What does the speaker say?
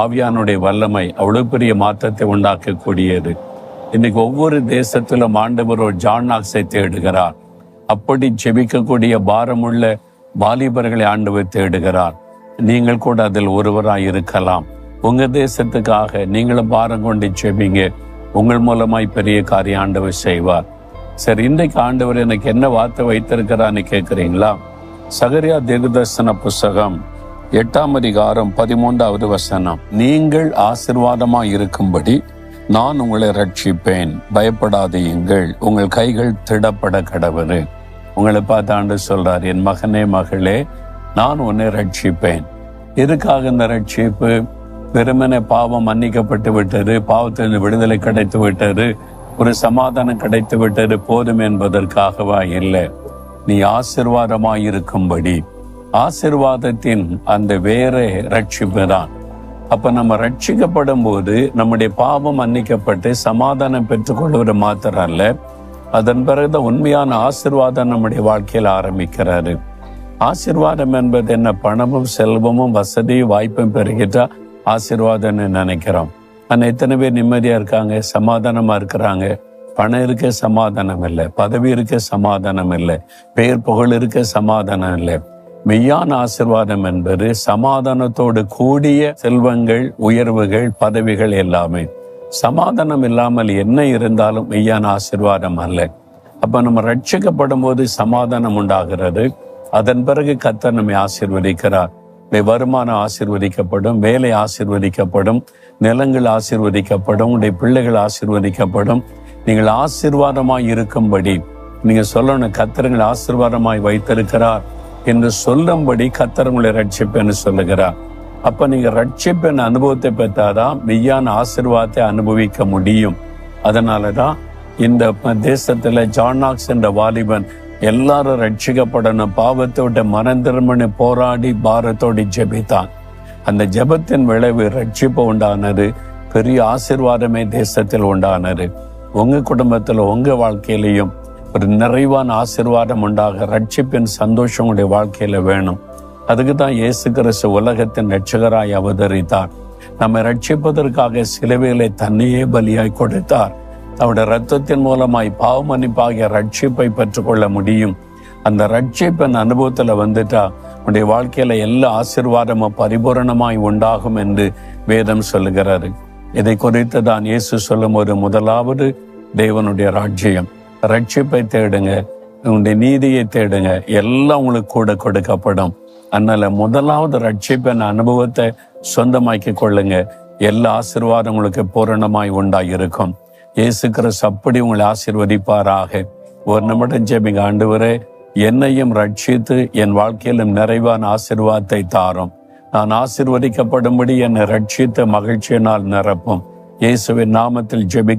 ஆவியானுடைய வல்லமை அவ்வளவு பெரிய மாற்றத்தை உண்டாக்கக்கூடியது. இன்னைக்கு ஒவ்வொரு தேசத்திலும் ஆண்டவர் ஒரு ஜான்னாக்ஸை தேடுகிறார். அப்படி ஜெபிக்கக்கூடிய பாரமுள்ள வாலிபர்களை ஆண்டவர் தேடுகிறார். நீங்கள் கூட அதில் ஒருவராய் இருக்கலாம். உங்க தேசத்துக்காக நீங்களும் பாரம் கொண்டு செபிங்க. உங்கள் மூலமாய் பெரிய காரியம் ஆண்டவர் செய்வார். சரி இன்றைக்கு ஆண்டவர் எனக்கு என்ன வார்த்தை வைத்திருக்கிறான்னு கேட்குறீங்களா சகரியா தீர்தர்சன புஸ்தகம் எட்டாம் அதிகாரம் பதிமூன்றாவது வசனம். நீங்கள் ஆசிர்வாதமா இருக்கும்படி நான் உங்களை ரட்சிப்பேன். பயப்படாதீங்கள் உங்கள் கைகள் திடப்பட கடவுது உங்களை பார்த்து ஆண்டு சொல்றார் என் மகனே மகளே நான் உன்னை ரட்சிப்பேன். எதுக்காக இந்த ரட்சிப்பு? வெறுமனே பாவம் மன்னிக்கப்பட்டு விட்டது பாவத்திலிருந்து விடுதலை கிடைத்து விட்டது ஒரு சமாதானம் கிடைத்து விட்டது போதும் என்பதற்காகவா? இல்லை. நீ ஆசிர்வாதமாயிருக்கும்படி இருக்கும்படி ஆசிர்வாதத்தின் அந்த வேற ரட்சிப்பு தான் அப்ப நம்ம ரட்சிக்கப்படும் போது நம்முடைய பாவம் மன்னிக்கப்பட்டு சமாதானம் பெற்றுக்கொள்வது மாத்திரம் அல்ல அதன் பிறகுதான் உண்மையான ஆசிர்வாதம் நம்முடைய வாழ்க்கையில் ஆரம்பிக்கிறாரு. ஆசிர்வாதம் என்பது என்ன? பணமும் செல்வமும் வசதியும் வாய்ப்பும் பெருகிட்டா ஆசிர்வாதம்னு நினைக்கிறோம். ஆனால் எத்தனை பேர் நிம்மதியா இருக்காங்க? சமாதானமா இருக்கிறாங்க. பணம் இருக்க சமாதானம் இல்லை. பதவி இருக்க சமாதானம் இல்லை. பெயர் புகழ் இருக்க சமாதானம் இல்லை. மெய்யான ஆசிர்வாதம் என்பது சமாதானத்தோடு கூடிய செல்வங்கள் உயர்வுகள் பதவிகள் எல்லாமே. சமாதானம் இல்லாமல் என்ன இருந்தாலும் மெய்யான ஆசிர்வாதம் அல்ல. அப்ப நம்ம ரட்சிக்கப்படும் போது சமாதானம் உண்டாகிறது. அதன் பிறகு கத்தர் நம்மை ஆசிர்வதிக்கிறார். வருமானம் ஆசிர்வதிக்கப்படும் வேலை ஆசிர்வதிக்கப்படும் நிலங்கள் ஆசிர்வதிக்கப்படும் உடைய பிள்ளைகள் ஆசிர்வதிக்கப்படும். நீங்கள் ஆசீர்வாதமாய் இருக்கும்படி. நீங்க சொல்லணும் கத்திரங்கள் ஆசிர்வாதமாய் வைத்திருக்கிறார். என்று சொல்லும்படி கத்தர் உங்களை ரட்சிப்பேன்னு சொல்லுகிறார். அப்ப நீங்க ரட்சிப்பின் அனுபவத்தை பெற்றாதான் மெய்யான ஆசிர்வாதத்தை அனுபவிக்க முடியும். அதனாலதான் இந்த தேசத்துல ஜானாக்ஸ் என்ற வாலிபன் எல்லாரும் ரட்சிக்கப்படணும் பாவத்தோட மனந்திரமனு போராடி பாரத்தோடு ஜெபித்தான். அந்த ஜெபத்தின் விளைவு ரட்சிப்பு உண்டானது பெரிய ஆசிர்வாதமே தேசத்தில் உண்டானது. உங்க குடும்பத்துல உங்க வாழ்க்கையிலையும் ஒரு நிறைவான ஆசிர்வாதம் உண்டாக ரட்சிப்பின் சந்தோஷம் உங்களுடைய வாழ்க்கையில வேணும். அதுக்கு தான் இயேசு கிறிஸ்து உலகத்தின் ரட்சகராய் அவதரித்தார். நம்மை ரட்சிப்பதற்காக சிலுவைகளை தன்னையே பலியாய் கொடுத்தார். அவருடைய ரத்தத்தின் மூலமாய் பாவ மன்னிப்பாகிய ரட்சிப்பை பெற்றுக்கொள்ள முடியும். அந்த ரட்சிப்பின் அனுபவத்துல வந்துட்டா உடைய வாழ்க்கையில எல்லா ஆசீர்வாதமும் பரிபூரணமாய் உண்டாகும் என்று வேதம் சொல்லுகிறாரு இதை குறித்து தான் இயேசு சொல்லும் ஒரு முதலாவது தேவனுடைய ராஜ்யம். ரட்சிப்பை தேடுங்க. உங்களுடைய நீதியை தேடுங்க. எல்லாம் உங்களுக்கு கூட கொடுக்கப்படும். அதனால முதலாவது ரட்சிப்பின் அனுபவத்தை சொந்தமாக்கி கொள்ளுங்க. எல்லா ஆசீர்வாதம் உங்களுக்கு பூரணமாய் உண்டாயிருக்கும். இயேசு கிறிஸ்து அப்படி உங்களை ஆசீர்வதிப்பாராக. ஒரு நிமிடம் ஜெபிங்க. ஆண்டவரே என்னையும் ரட்சித்து என் வாழ்க்கையிலும் நிறைவான ஆசிர்வாதத்தை தாரும். நான் ஆசிர்வதிக்கப்படும்படி என்னை ரட்சித்த மகிழ்ச்சியினால் நிரப்பும். இயேசுவின் நாமத்தில் ஜெபி